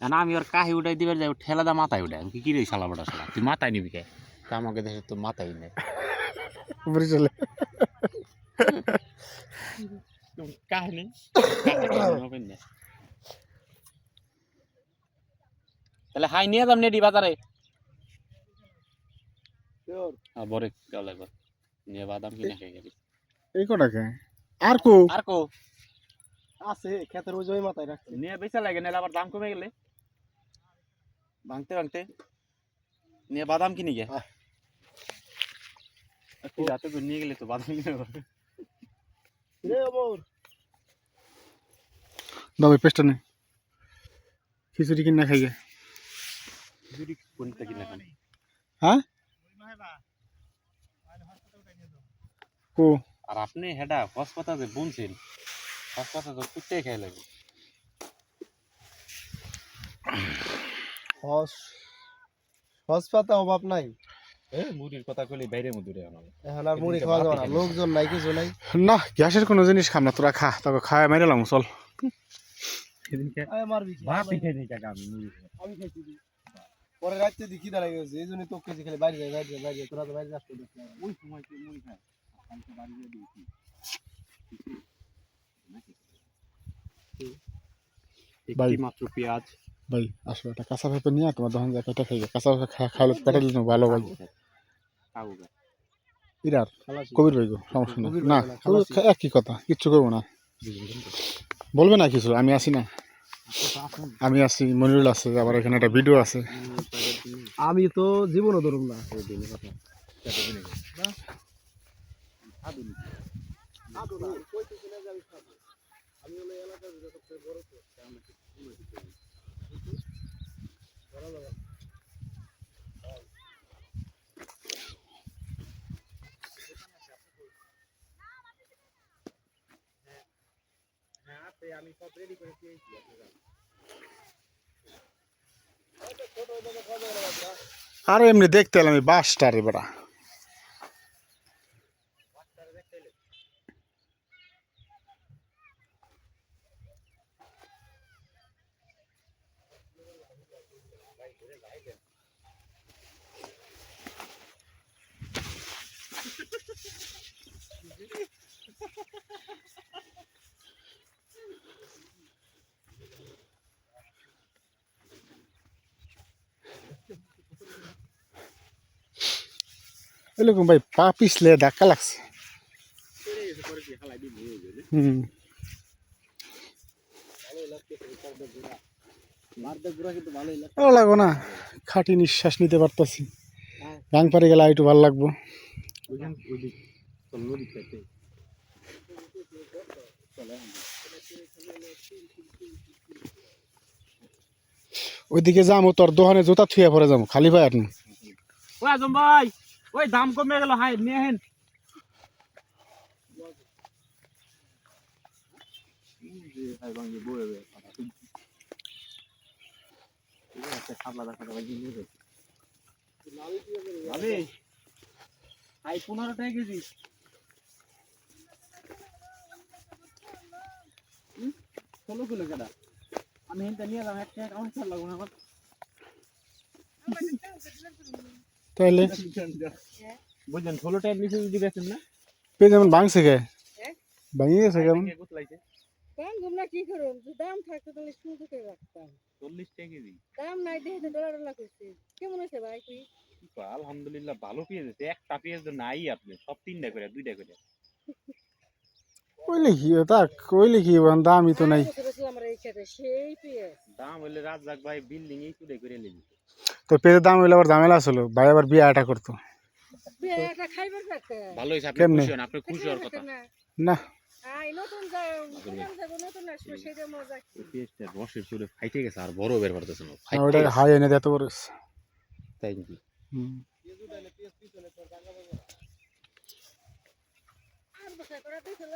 না আমি ওর কাহি উঠাই দিবার যাই ঠেলা দা মাথায় উঠাই আমি কি কি রে শালা বড়া শালা? তুই মাথায় নিবি কে? তা আমাকে দেশে তো মাথায় নেই। বরিশালে কাহিনী তাহলে হাই নিয়ে যাম নেডি বাজারে। বরে গেল একবার। নিয়ে বাদাম কিনে খেয়ে গেলি। এই কটাকে আর কো? আর কো? আছে ক্ষেতের ওই মাথায় রাখছে। নিয়ে বেচা লাগে নাহলে আবার দাম কমে গেলে। ভাঙতে ভাঙতে নিয়ে বাদাম কিনে গে আহ। তুই রাতে করে নিয়ে গেলে তো বাদাম কিনে পাবে। রে অমর দাও এই পেস্টটা নে খিচুড়ি কিনা খাই গে যদি কোনটা কিনে খান হ্যাঁ কো আর আপনি হেডা হসপাতাল যে বুনছেন হসপাতাল তো কুত্তে খেয়ে লাগে হস হস পাতা অভাব নাই। এ মুড়ির কথা কইলে বাইরে মুদুরে এখন আর মুড়ি খাওয়া যাবে না। লোকজন নাই কিছু নাই। না গ্যাসের কোনো জিনিস খাম না তোরা খা তোকে খাওয়া মেরে লাম চল। পরে রাত্রে দেখি দাঁড়াই গেছে এই জন্য তো কেজি খালি বাইরে যায় বাইরে যায় বাইরে তোরা তো বাইরে যাস তো ওই সময় মুড়ি খাই কালকে বাড়ি গিয়ে দিয়েছি ভাই। মাত্র পেঁয়াজ। ভাই আসো একটা কাঁচা পেঁপে নিয়ে তোমার দোকান যায় কেটে খাই গে। কাঁচা পেঁপে খাওয়ালে পেটে দিন ভালো ভাই। ইরার কবির ভাই গো সমস্যা নেই। না। একই কথা কিচ্ছু করব না। বলবে না কিছু আমি আসি না। আমি আছি মনিরুল আছে আবার এখানে একটা ভিডিও আছে। আমি তো জীবনও ধরুম না। আর এমনি দেখতে এলাম এই বাসটা রে বেড়া এরকম ভাই, পা পিছলে ধাক্কা লাগছে। ভালো লাগবো না, খাঁটি নিঃশ্বাস নিতে পারতাছি। গাং পারে গেলে একটু ভালো লাগবো। ওইদিক যাব তোর দোকানে জুতা থুয়ে পরে যাব খালি পায়ে আর না। ওই আজম ভাই! ওই দাম কমে গেল, হাই, নিয়ে হেন হাই, পনেরো টাকা কেজি। ষোলো কিলো কেটা আমি হেনটা নিয়ে এলাম, এক টাকা আমার লাগবো না আমার। তাহলে? বুঝলেন ষোলো টাকার নিচে যদি বেচেন না? পে যেমন ভাঙছে গে ভাঙিয়ে গেছে কেমন? গুতলাইছে? দাম তোমরা কি করুন দাম থাকতো তাহলে শুরু করে রাখতাম। চল্লিশ টাকা কেজি। দাম নাই দেখে ডলার ডলার করছে। কেমন হয়েছে ভাই তুই? আলহামদুলিল্লাহ ভালো পেঁয়াজ আছে একটা পেঁয়াজ তো নাই আপনি সব তিনটা করে দুইটা করে। কইলে কি তা কইলে কি হইবো? দামই তো নাই। আমার এই খেতে সেই পেয়ে দাম হইলে রাজ্জাক ভাই বিল্ডিং এই চুড়ে করে নিবি তো পেঁপের দাম হইলে আবার ঝামেলা আসলো ভাই আবার বিয়ে আটা করতো। কেমনে? খুশি হন আপনি খুশি হওয়ার কথা। না। হাই এনে তাই নাকি? হুম। বছর করে দিছিল,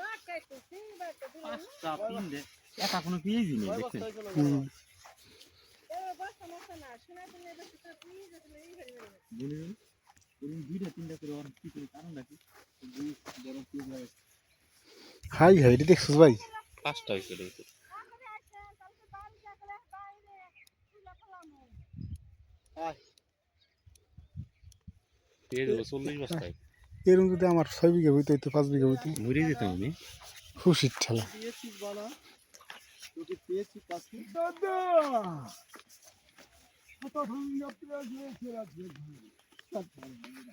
দুইটা তিনটা করে কি করে কারণ নাকি দুই বড় পেঁয়াজ লাগে হাই হাই রে দেখছিস ভাই? পাঁচটা এরকম যদি আমার ছয় বিঘা হইতে হইতে পাঁচ বিঘা হইতে। মরে যেতাম আমি। খুশির ঠেলা। বানা তোকে পেয়েছি কাছে দাদা